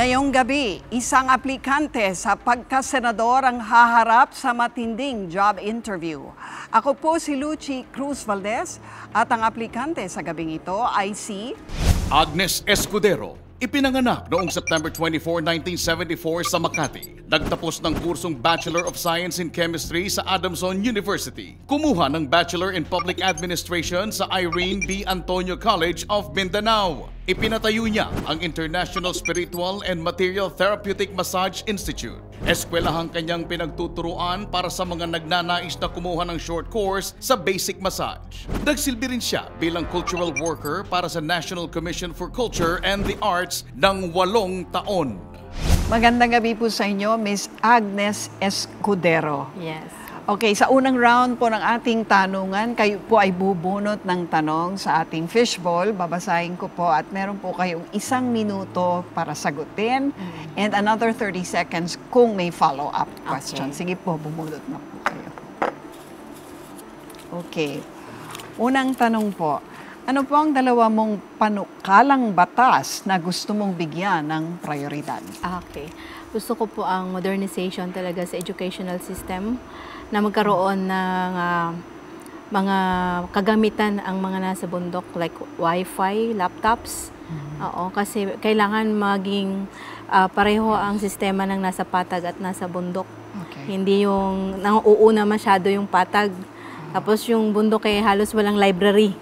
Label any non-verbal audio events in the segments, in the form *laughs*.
Ngayong gabi, isang aplikante sa pagkasenador ang haharap sa matinding job interview. Ako po si Lucy Cruz Valdez at ang aplikante sa gabing ito ay si Agnes Escudero, ipinanganak noong September 24, 1974 sa Makati. Nagtapos ng kursong Bachelor of Science in Chemistry sa Adamson University. Kumuha ng Bachelor in Public Administration sa Irene B. Antonio College of Mindanao. Ipinatayo niya ang International Spiritual and Material Therapeutic Massage Institute. Eskwelahang kanyang pinagtuturuan para sa mga nagnanais na kumuha ng short course sa basic massage. Nagsilbi rin siya bilang cultural worker para sa National Commission for Culture and the Arts ng walong taon. Magandang gabi po sa inyo, Miss Agnes Escudero. Yes. Okay, sa unang round po ng ating tanungan, kayo po ay bubunot ng tanong sa ating fishball. Babasahin ko po at meron po kayong isang minuto para sagutin and another 30 seconds kung may follow-up question. Okay. Sige po, bumunot na po kayo. Okay. Unang tanong po, ano po ang dalawa mong panukalang batas na gusto mong bigyan ng prioridad? Okay. Gusto ko po ang modernization talaga sa educational system na magkaroon ng ah, mga kagamitan ang mga nasa bundok like wifi, laptops. Oo, kasi kailangan maging ah, pareho ang sistema ng nasa patag at nasa bundok. Okay. Hindi yung nauuna masyado yung patag. Tapos yung bundok eh halos walang library,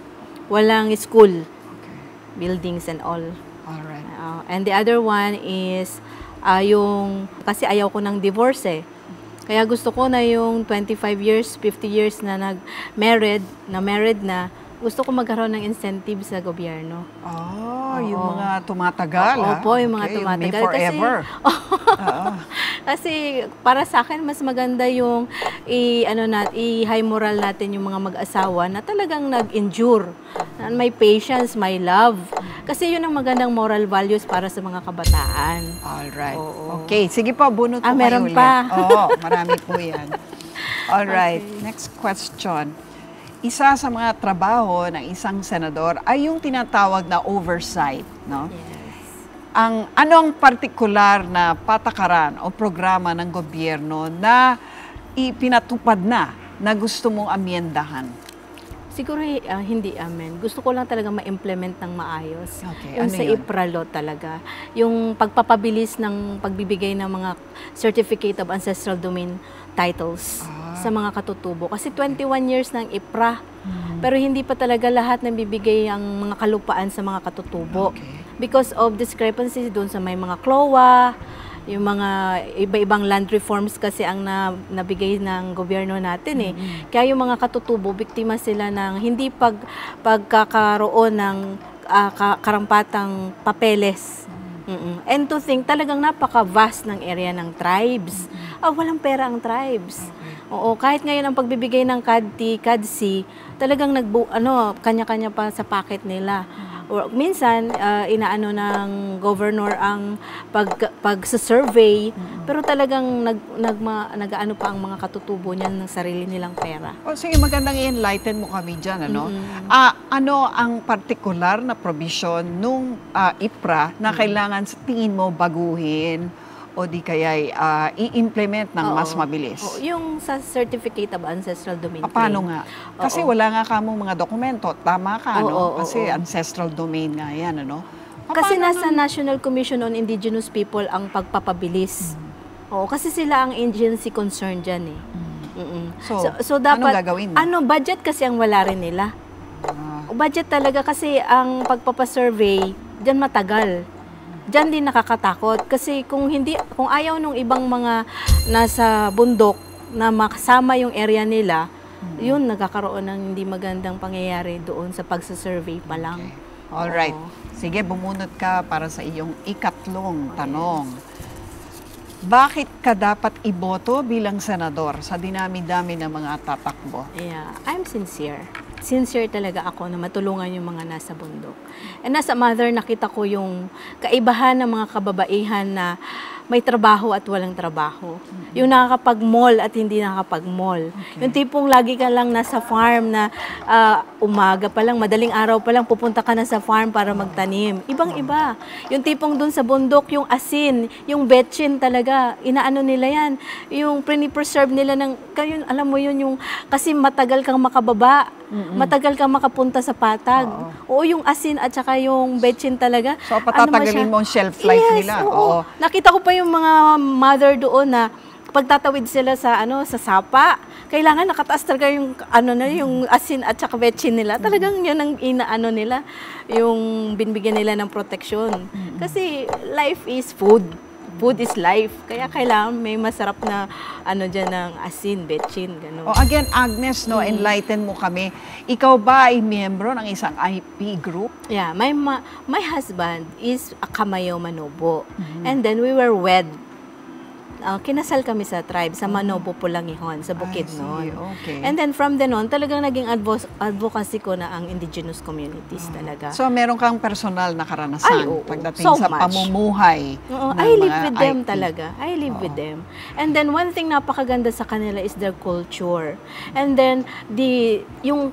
walang school, buildings and all. Alright. Uh, and the other one is ah, yung kasi ayaw ko ng divorce eh. Kaya gusto ko na yung 25 years, 50 years na nag-married, na married na, gusto ko magkaroon ng incentive sa gobyerno. Oh, yung Oo. mga tumatagal, ha? Opo, yung mga Okay, tumatagal. May forever. Oo. *laughs* Kasi para sa akin mas maganda yung i ano nat i high moral natin yung mga mag-asawa na talagang nag-endure, na may patience, may love. Kasi yun ang magandang moral values para sa mga kabataan. Alright. Oo. Okay, sige po, bunot Ah, po meron pa. Oo, marami po yan. *laughs* Alright, next question. Isa sa mga trabaho ng isang senador ay yung tinatawag na oversight, no? Yes. Ang anong partikular na patakaran o programa ng gobyerno na ipinatupad na na gusto mong amyendahan? Siguro ah, hindi amen. Gusto ko lang talaga ma-implement ng maayos. Okay, yung ano sa yun? IPRALO talaga. Yung pagpapabilis ng pagbibigay ng mga Certificate of Ancestral Domain titles Ah. Sa mga katutubo. Kasi 21 years ng IPRA. Hmm. Pero hindi pa talaga lahat ng bibigay ang mga kalupaan sa mga katutubo. Okay. Because of discrepancies doon sa may mga CLOA, yung mga iba-ibang land reforms kasi ang na, nabigay ng gobyerno natin eh. Kaya yung mga katutubo, biktima sila ng hindi pag, pagkakaroon ng ka- karampatang papeles. Mm-mm. And to think, talagang napaka-vast ng area ng tribes. Ah, walang pera ang tribes. Oo, kahit ngayon ang pagbibigay ng CAD-T, CAD-C, talagang nagbu ano, kanya-kanya pa sa packet nila. Or minsan ah, inaano ng governor ang pag pag sa survey, pero talagang nag nagma, nag-ano pa ang mga katutubo niyan ng sarili nilang pera. O sige, magandang i-enlighten mo kami dyan, ano? Ah, ano ang particular na provision nung ah, IPRA na kailangan sa tingin mo baguhin o di kaya ah, i-implement ng mas Oo. mabilis? Oo, yung sa Certificate of Ancestral Domain Ah, paano nga? Kasi Oo. wala nga kamong mga dokumento. Tama ka, Oo, no? oo, Kasi oo. ancestral domain nga yan, ano? Kasi Paano nasa National Commission on Indigenous People ang pagpapabilis. Oo, kasi sila ang agency concerned dyan eh. Mm-mm. So, anong gagawin mo? Ano, budget kasi ang wala rin nila. Ah, budget talaga kasi ang pagpapasurvey, dyan matagal. Dyan din nakakatakot. Kasi kung hindi, kung ayaw nung ibang mga nasa bundok na makasama yung area nila, yun, nagkakaroon ng hindi magandang pangyayari doon sa pagsasurvey pa lang. All right. Oo. Sige, bumunot ka para sa iyong ikatlong tanong. Bakit ka dapat iboto bilang senador sa dinami-dami ng mga tatakbo? Yeah, I'm sincere. Sincere talaga ako na matulungan yung mga nasa bundok. And as a mother, nakita ko yung kaibahan ng mga kababaihan na may trabaho at walang trabaho. Yung nakakapag-mall at hindi nakakapag-mall. Yung tipong lagi ka lang nasa farm na ah, umaga pa lang, madaling araw pa lang, pupunta ka na sa farm para magtanim. Ibang-iba. Yung tipong dun sa bundok, yung asin, yung betchin talaga, inaano nila yan. Yung pre-preserve nila ng, kayo, alam mo yun, yung, kasi matagal kang makababa, matagal kang makapunta sa patag. Oo, yung asin at saka yung betchin talaga. So, ano mo patatagalin siya? mo ang shelf life yes, nila. Oo. Oo. Nakita ko pa yung mga mother doon na pagtatawid sila sa ano sa sapa, kailangan nakataas talaga yung ano na yung asin at saka betchin nila. Talagang yun ang inaano nila, yung binbigyan nila ng proteksyon. Kasi life is food. Food is life. Kaya kailangan may masarap na ano diyan ng asin, betchin, ganun. O again, Agnes, no, enlighten mo kami. Ikaw ba ay miyembro ng isang IP group? Yeah, my ma- my husband is a Kamayo Manobo. And then we were wed. Uh, kinasal kami sa tribe, sa Manobo Pulangihon, sa I see, Bukidnon. okay. And then from then on, talagang naging advo- advocacy ko na ang indigenous communities talaga. So, meron kang personal na karanasan Ay, oo. pagdating So sa much. pamumuhay Oo, I live with them IP. talaga. I live with them. And then one thing napakaganda sa kanila is their culture. And then the yung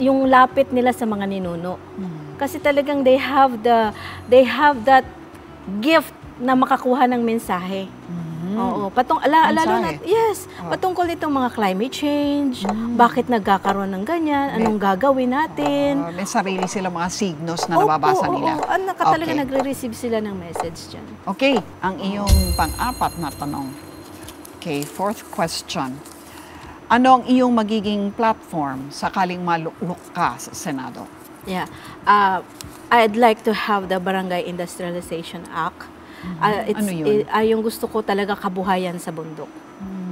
yung lapit nila sa mga ninuno. Hmm. Kasi talagang they have the they have that gift na makakuha ng mensahe. Oo, patong ala, lalo na yes, Oh. patungkol itong mga climate change, bakit nagkakaroon ng ganyan, anong gagawin natin. Ah, may sarili silang mga signos na Opo, nababasa oo, nila. Oo, ang naka talaga Okay. nagre-receive sila ng message dyan. Okay, ang iyong pang-apat na tanong. Okay, fourth question. Ano ang iyong magiging platform sakaling maluklok ka sa Senado? Yeah. Uh, I'd like to have the Barangay Industrialization Act. Uh, it's, Ano yun? i- ah, yung gusto ko talaga kabuhayan sa bundok.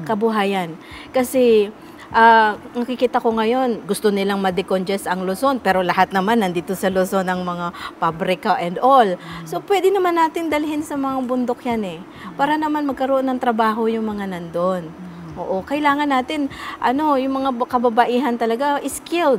Kabuhayan. Kasi ah, nakikita ko ngayon, gusto nilang ma-decongest ang Luzon, pero lahat naman nandito sa Luzon ang mga pabrika and all. So, pwede naman natin dalhin sa mga bundok yan eh. Para naman magkaroon ng trabaho yung mga nandun. Oo, kailangan natin, ano, yung mga kababaihan talaga, skilled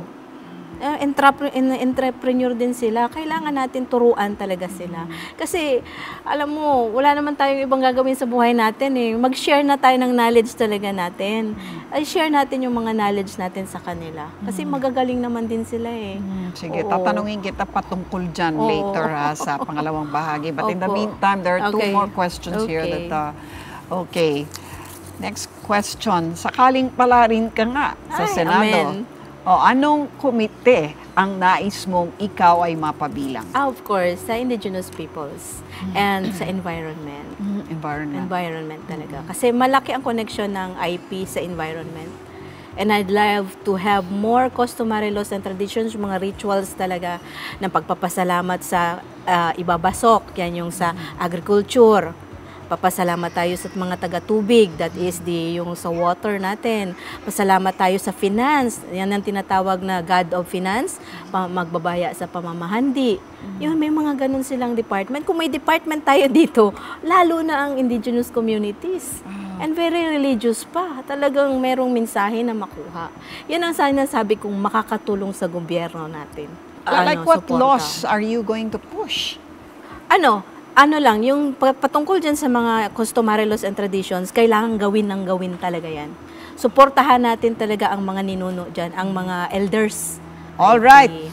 uh, en- entrepreneur din sila, kailangan natin turuan talaga sila. Kasi, alam mo, wala naman tayong ibang gagawin sa buhay natin eh. Mag-share na tayo ng knowledge talaga natin. Ay, share natin yung mga knowledge natin sa kanila. Kasi magagaling naman din sila eh. Sige, Oo. tatanungin kita patungkol dyan Oo. later ha, sa *laughs* pangalawang bahagi. But in the Opo. meantime, there are two Okay. more questions here Okay. that... uh, okay. Next question. Sakaling pala rin ka nga sa Ay, Senado. amen. O, anong komite ang nais mong ikaw ay mapabilang? Ah, of course, sa indigenous peoples and sa environment. Mm, environment. environment talaga. Kasi malaki ang connection ng IP sa environment. And I'd love to have more customary laws and traditions, mga rituals talaga ng pagpapasalamat sa ah, ibabasok, yan yung sa agriculture. Papasalamat tayo sa mga taga-tubig, that is the yung sa water natin. Pasalamat tayo sa finance, yan ang tinatawag na God of Finance, magbabaya sa pamamahandi. Yun, may mga ganun silang department. Kung may department tayo dito, lalo na ang indigenous communities. And very religious pa. Talagang merong mensahe na makuha. Yan ang sana sabi kong makakatulong sa gobyerno natin. like Ano, what laws are you going to push? Ano, ano lang, yung pa- patungkol dyan sa mga customary laws and traditions, kailangan gawin ng gawin talaga yan. Suportahan natin talaga ang mga ninuno dyan, ang mga elders. All right. Okay.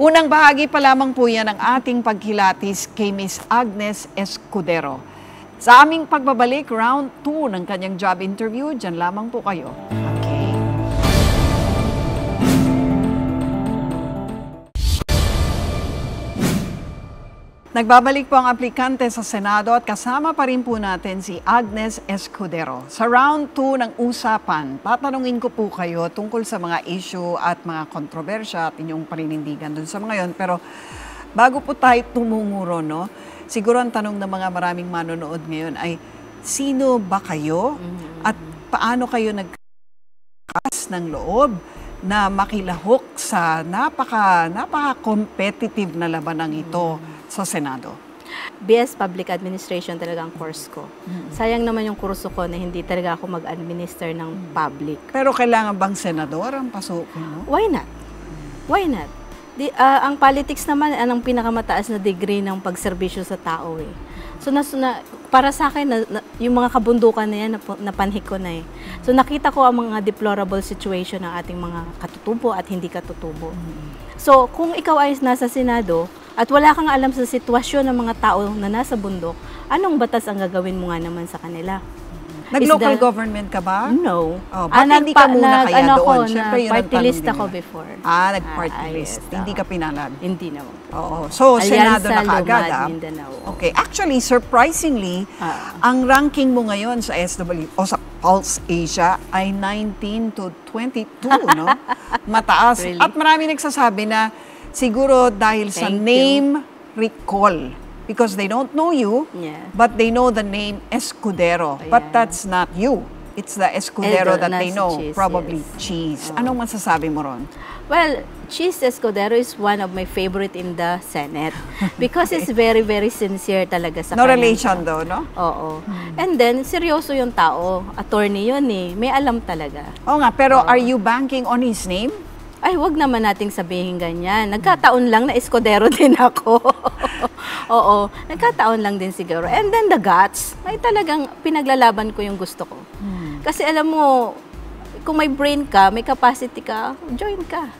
Unang bahagi pa lamang po yan ng ating pagkilatis kay Miss Agnes Escudero. Sa aming pagbabalik, round 2 ng kanyang job interview, dyan lamang po kayo. Okay. Nagbabalik po ang aplikante sa Senado at kasama pa rin po natin si Agnes Escudero. Sa round 2 ng usapan, tatanungin ko po kayo tungkol sa mga issue at mga kontrobersya at inyong paninindigan dun sa mga yon. Pero bago po tayo tumunguro, no, siguro ang tanong ng mga maraming manonood ngayon ay, sino ba kayo at paano kayo nagkas ng loob na makilahok sa napaka napaka competitive na labanang ito sa Senado. BS Public Administration talaga ang course ko. Sayang naman yung kurso ko na hindi talaga ako mag-administer ng public. Pero kailangan bang senador ang pasukin mo? Why not? Why not? Di, ah, ang politics naman ang pinakamataas na degree ng pagserbisyo sa tao eh. So na, na para sa akin na, na- yung mga kabundukan na yan napu- napanhik ko na eh. So nakita ko ang mga deplorable situation ng ating mga katutubo at hindi katutubo. So kung ikaw ay nasa Senado at wala kang alam sa sitwasyon ng mga tao na nasa bundok, anong batas ang gagawin mo nga naman sa kanila? Nag-local the- government ka ba? No. Oh, ba't hindi ka muna nag- kaya ano doon? Ako, Siyempre, na yun party list din ako nila. before. Ah, nag-party Ah, list. yes, Hindi ka pinalad. Hindi naman. Oo. So, Senado na Alyansa kaagad, Lumad, ah. Mindanao. Okay. Actually, surprisingly, Ah. ang ranking mo ngayon sa SW o sa Pulse Asia ay 19 to 22, no? *laughs* Mataas. Really? At marami nagsasabi na siguro dahil sa Thank you. name recall because they don't know you, Yeah. but they know the name Escudero. But Yeah. that's not you. It's the Escudero Edo, that they know. cheese, Probably yes. cheese. Anong masasabi mo ron? Well, Cheese Escudero is one of my favorite in the Senate *laughs* because it's very, very sincere talaga sa No kanyang- relation though, no? Oo. And then, seryoso yung tao. Attorney yun eh. May alam talaga. Oo nga, pero are you banking on his name? Ay, wag naman nating sabihin ganyan. Nagkataon lang na eskodero *laughs* din ako. *laughs* Oo, nagkataon lang din siguro. And then the guts, may talagang pinaglalaban ko yung gusto ko. Kasi alam mo, kung may brain ka, may capacity ka, join ka.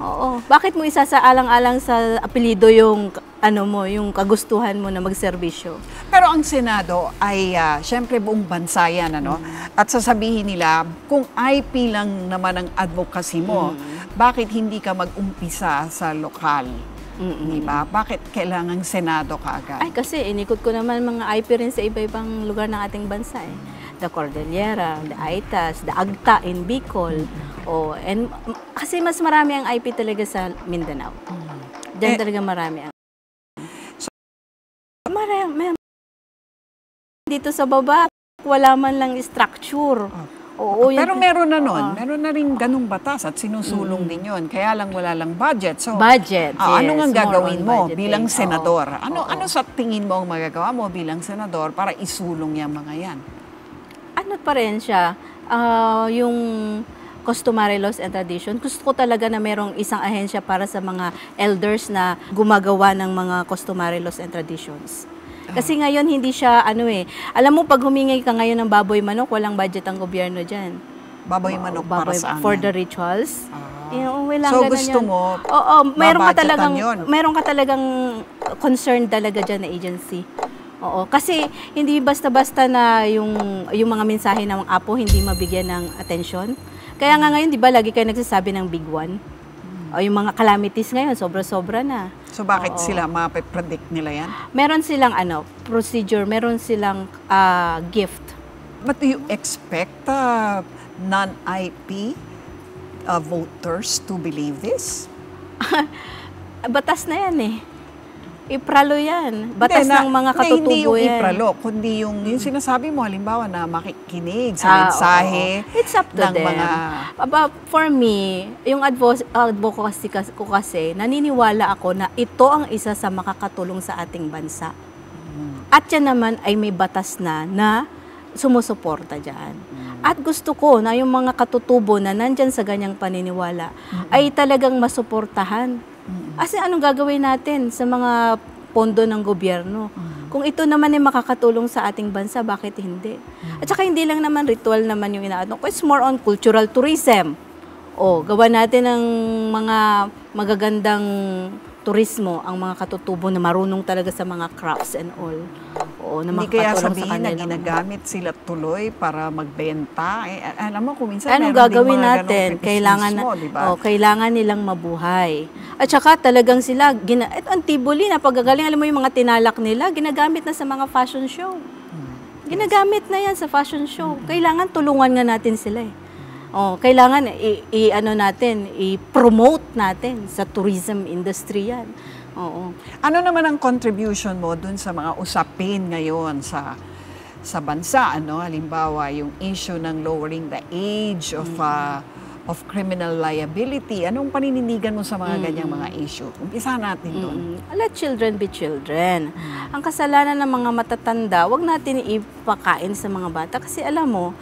Oo. Bakit mo isasaalang-alang sa apelido yung ano mo, yung kagustuhan mo na magserbisyo? Pero ang Senado ay ah, syempre buong bansa yan, ano? At sasabihin nila, kung IP lang naman ang advocacy mo, bakit hindi ka mag-umpisa sa lokal? Di ba? Bakit kailangang Senado ka agad? Ay, kasi inikot ko naman mga IP rin sa iba-ibang lugar ng ating bansa eh. The Cordillera, the Aitas, the Agta in Bicol. Oh, and kasi mas marami ang IP talaga sa Mindanao. Diyan Eh, talaga marami ang marami, dito sa baba wala man lang structure. Oo, Pero yung- meron na nun. Oo. Meron na rin ganung batas at sinusulong din yun. Kaya lang wala lang budget. So, budget. Ano yes, nga more gagawin mo budgeting. bilang Oo. senador? Ano Oo. ano sa tingin mo ang magagawa mo bilang senador para isulong yung mga yan? ano pa rin siya, ah, yung customary laws and tradition. Gusto ko talaga na merong isang ahensya para sa mga elders na gumagawa ng mga customary laws and traditions. Kasi ngayon hindi siya ano eh. Alam mo pag humingi ka ngayon ng baboy manok, walang budget ang gobyerno diyan. Baboy manok para Baboy saan? for the rituals. Ah. Yung walang So, gusto yun. mo, Oo, meron ka talagang yun? meron ka talagang concern talaga diyan na agency. Oo, kasi hindi basta-basta na yung yung mga mensahe ng apo hindi mabigyan ng atensyon. Kaya nga ngayon, 'di ba, lagi kayo nagsasabi ng big one? O yung mga calamities ngayon, sobra-sobra na. So bakit Oo. sila mape-predict nila yan? Meron silang ano, procedure, meron silang ah, gift. But do you expect uh, non-IP uh, voters to believe this? *laughs* Batas na yan eh. Ipralo yan. Batas Hindi, na- ng mga hindi, katutubo Hindi yung yan. ipralo, kundi yung, yung sinasabi mo, halimbawa na makikinig sa Ah, mensahe oo. It's up to ng them. mga... Aba, for me, yung advo- advocacy ko kasi, naniniwala ako na ito ang isa sa makakatulong sa ating bansa. At yan naman ay may batas na na sumusuporta dyan. At gusto ko na yung mga katutubo na nandyan sa ganyang paniniwala ay talagang masuportahan. Kasi anong gagawin natin sa mga pondo ng gobyerno? Kung ito naman ay makakatulong sa ating bansa, bakit hindi? At saka hindi lang naman ritual naman yung inaano ko. It's more on cultural tourism. O, gawa natin ng mga magagandang turismo ang mga katutubo na marunong talaga sa mga crafts and all. Oo, na Hindi kaya sabihin na ginagamit sila tuloy para magbenta. Eh, alam mo, kung minsan meron Anong gagawin natin? Kailangan na, kritisismo, di ba? oh, kailangan nilang mabuhay. At saka talagang sila, gina, ito ang tibuli na pagagaling, alam mo yung mga tinalak nila, ginagamit na sa mga fashion show. Ginagamit na yan sa fashion show. Kailangan tulungan nga natin sila eh. Oh, kailangan i, i- ano natin, i-promote natin sa tourism industry yan. Oo. Ano naman ang contribution mo dun sa mga usapin ngayon sa sa bansa? Ano halimbawa yung issue ng lowering the age of uh, of criminal liability. Anong panininigan mo sa mga ganyang mga issue? Umpisa natin doon Mm, Let children be children. Ang kasalanan ng mga matatanda, wag natin ipakain sa mga bata kasi alam mo,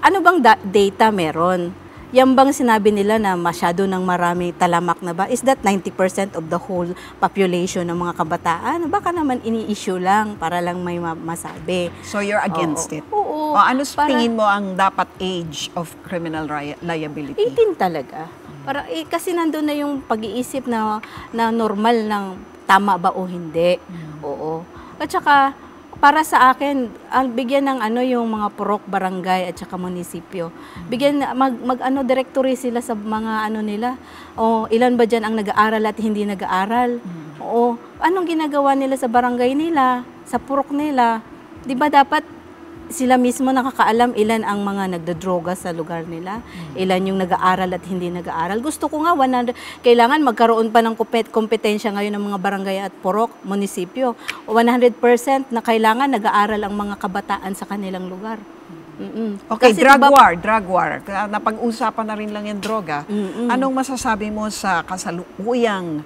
ano bang da- data meron? yan bang sinabi nila na masyado ng marami talamak na ba? Is that 90% of the whole population ng mga kabataan? Baka naman ini-issue lang para lang may ma- masabi. So you're against Oo. it? Oo. O ano Para- tingin mo ang dapat age of criminal ri- liability? 18 talaga. Para eh, kasi nandoon na yung pag-iisip na na normal ng tama ba o hindi. Oo. At saka para sa akin, ang bigyan ng ano yung mga purok barangay at saka munisipyo. Bigyan mag, mag ano directory sila sa mga ano nila. O ilan ba diyan ang nag-aaral at hindi nag-aaral? Oo. Anong ginagawa nila sa barangay nila, sa purok nila? 'Di ba dapat sila mismo nakakaalam ilan ang mga nagdodroga sa lugar nila, ilan yung nag-aaral at hindi nag-aaral. Gusto ko nga 100 kailangan magkaroon pa ng kompet- kompetensya ngayon ng mga barangay at purok, munisipyo. 100% na kailangan nag-aaral ang mga kabataan sa kanilang lugar. Mm-mm. Okay, Kasi drug diba- war, drug war. Napag-usapan na rin lang yung droga. Mm-mm. Anong masasabi mo sa kasalukuyang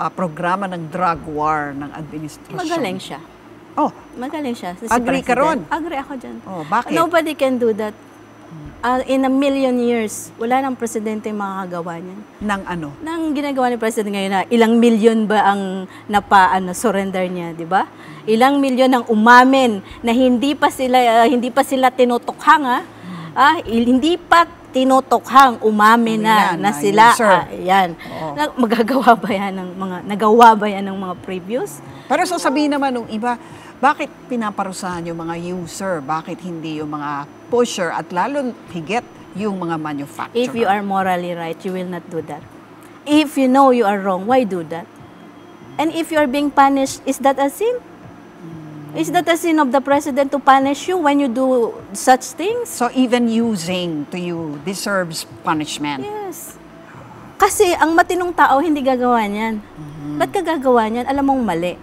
ah, programa ng drug war ng administrasyon? Magaling siya. Oh, Magaling siya. Si Agree ka ron? Agree ako dyan. Oh, bakit? Nobody can do that. Uh, in a million years, wala nang presidente makakagawa niyan. ng ano? Nang ginagawa ni President ngayon na ilang milyon ba ang napa ano surrender niya, 'di ba? Ilang milyon ang umamin na hindi pa sila ah, hindi pa sila tinutukhang ah. Ah, hindi pa tinutukhang umamin na na na sila. user. Ah, yan. Oo. Na- Magagawa ba yan ng mga nagawa ba yan ng mga previous? Pero sasabihin naman ng iba, bakit pinaparusahan yung mga user? Bakit hindi yung mga pusher at lalo higit yung mga manufacturer? If you are morally right, you will not do that. If you know you are wrong, why do that? And if you are being punished, is that a sin? Is that a sin of the president to punish you when you do such things? So even using to you deserves punishment. Yes. Kasi ang matinong tao hindi gagawa niyan. Ba't ka gagawa niyan? Alam mong mali.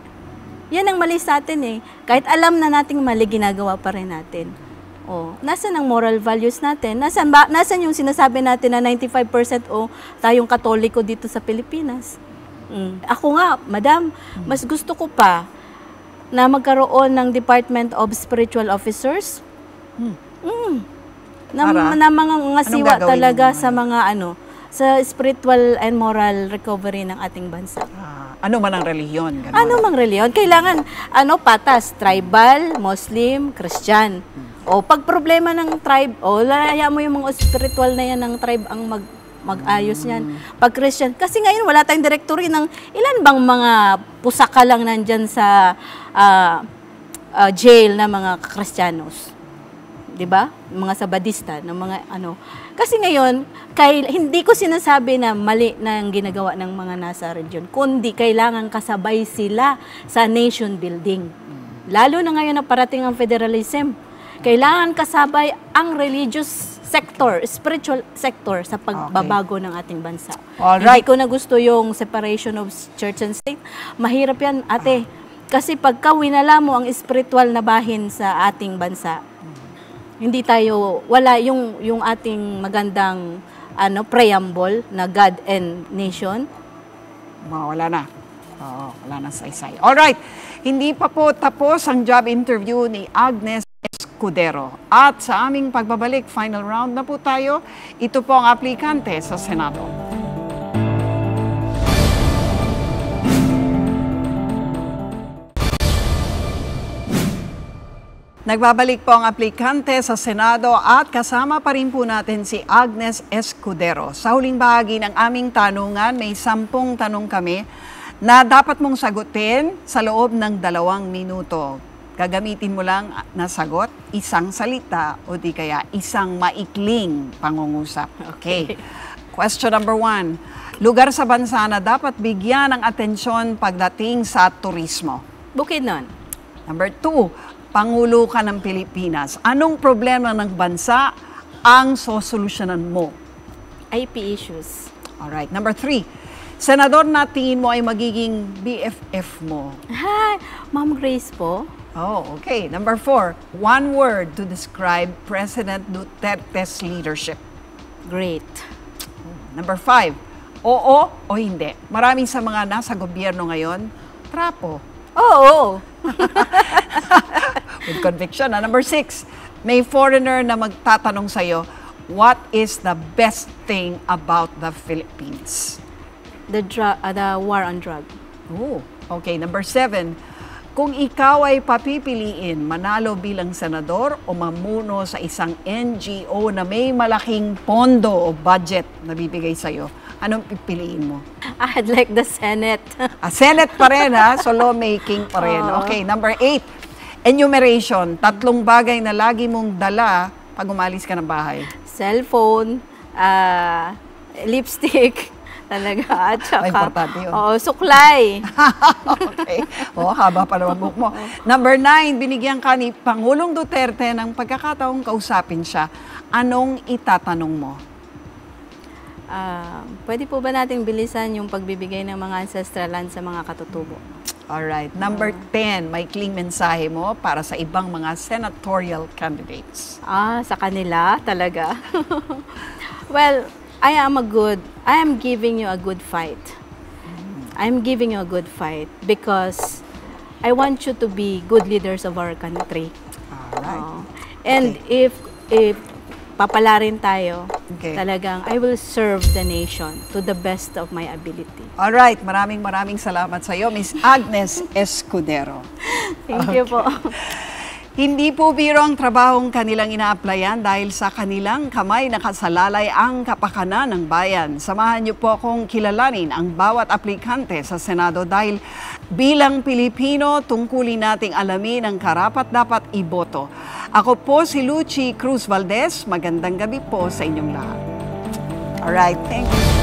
Yan ang mali sa atin eh. Kahit alam na nating mali, ginagawa pa rin natin. Oh, nasan ang moral values natin? Nasan ba nasan yung sinasabi natin na 95% o tayong Katoliko dito sa Pilipinas? Mm. Ako nga, madam, mas gusto ko pa na magkaroon ng Department of Spiritual Officers. Mm. Na, Para? na mga mga Anong siwa gagawin talaga mo sa mga ano sa spiritual and moral recovery ng ating bansa. Ah, ano man ang reliyon? Ganun. Ano mang reliyon, kailangan ano patas, tribal, Muslim, Christian. O pag problema ng tribe, o lalaya mo yung mga spiritual na yan ng tribe ang mag mag-ayos niyan. Pag Christian, kasi ngayon wala tayong directory ng ilan bang mga pusaka lang nandyan sa ah, ah, jail na mga Kristiyanos. 'di ba? Mga sabadista, ng mga ano. Kasi ngayon, kay hindi ko sinasabi na mali na ang ginagawa ng mga nasa region, kundi kailangan kasabay sila sa nation building. Lalo na ngayon na parating ang federalism. Kailangan kasabay ang religious sector, spiritual sector sa pagbabago ng ating bansa. Alright. Hindi ko na gusto yung separation of church and state. Mahirap yan, ate. Kasi pagka winala mo ang spiritual na bahin sa ating bansa, hindi tayo wala yung yung ating magandang ano preamble na God and nation. Mawala na. Oo, wala na saysay. Alright, hindi pa po tapos ang job interview ni Agnes Escudero. At sa aming pagbabalik, final round na po tayo. Ito po ang aplikante sa Senado. Nagbabalik po ang aplikante sa Senado at kasama pa rin po natin si Agnes Escudero. Sa huling bahagi ng aming tanungan, may sampung tanong kami na dapat mong sagutin sa loob ng dalawang minuto. Gagamitin mo lang na sagot, isang salita o di kaya isang maikling pangungusap. Okay. Question number one. Lugar sa bansa na dapat bigyan ng atensyon pagdating sa turismo. Bukidnon. Number two, Pangulo ka ng Pilipinas. Anong problema ng bansa ang sosolusyonan mo? IP issues. Alright. Number three, senador na tingin mo ay magiging BFF mo. Hi, Ma'am Grace po. Oh, okay. Number four, one word to describe President Duterte's leadership. Great. Number five, oo o hindi. Maraming sa mga nasa gobyerno ngayon, trapo. Oo. *laughs* With conviction. Na. Number six, may foreigner na magtatanong sa'yo, what is the best thing about the Philippines? The, dru- uh, the war on drug. Oh, okay. Number seven, kung ikaw ay papipiliin, manalo bilang senador o mamuno sa isang NGO na may malaking pondo o budget na bibigay sa'yo, anong pipiliin mo? *laughs* I'd like the Senate. *laughs* Ah, Senate pa rin ha, so lawmaking pa rin. Okay, number eight, enumeration. Tatlong bagay na lagi mong dala pag umalis ka ng bahay. Cellphone, ah, lipstick, talaga. *laughs* At saka, Ay, importante yun. Oo, suklay. *laughs* okay. Oh, haba pa naman book mo. Number nine, binigyan ka ni Pangulong Duterte ng pagkakataong kausapin siya. Anong itatanong mo? Ah, pwede po ba nating bilisan yung pagbibigay ng mga ancestral land sa mga katutubo? Alright. Number 10, may kling mensahe mo para sa ibang mga senatorial candidates. Ah, sa kanila talaga. *laughs* well, I am a good, I am giving you a good fight. I'm giving you a good fight because I want you to be good leaders of our country. Alright. Oo. And if if papalarin tayo, Okay. talagang I will serve the nation to the best of my ability. Alright, maraming maraming salamat sa iyo, Miss Agnes Escudero. *laughs* Thank you po. Hindi po biro ang trabahong kanilang ina-applyan dahil sa kanilang kamay nakasalalay ang kapakanan ng bayan. Samahan niyo po akong kilalanin ang bawat aplikante sa Senado dahil bilang Pilipino, tungkulin nating alamin ang karapat dapat iboto. Ako po si Lucy Cruz Valdez. Magandang gabi po sa inyong lahat. Alright, thank you.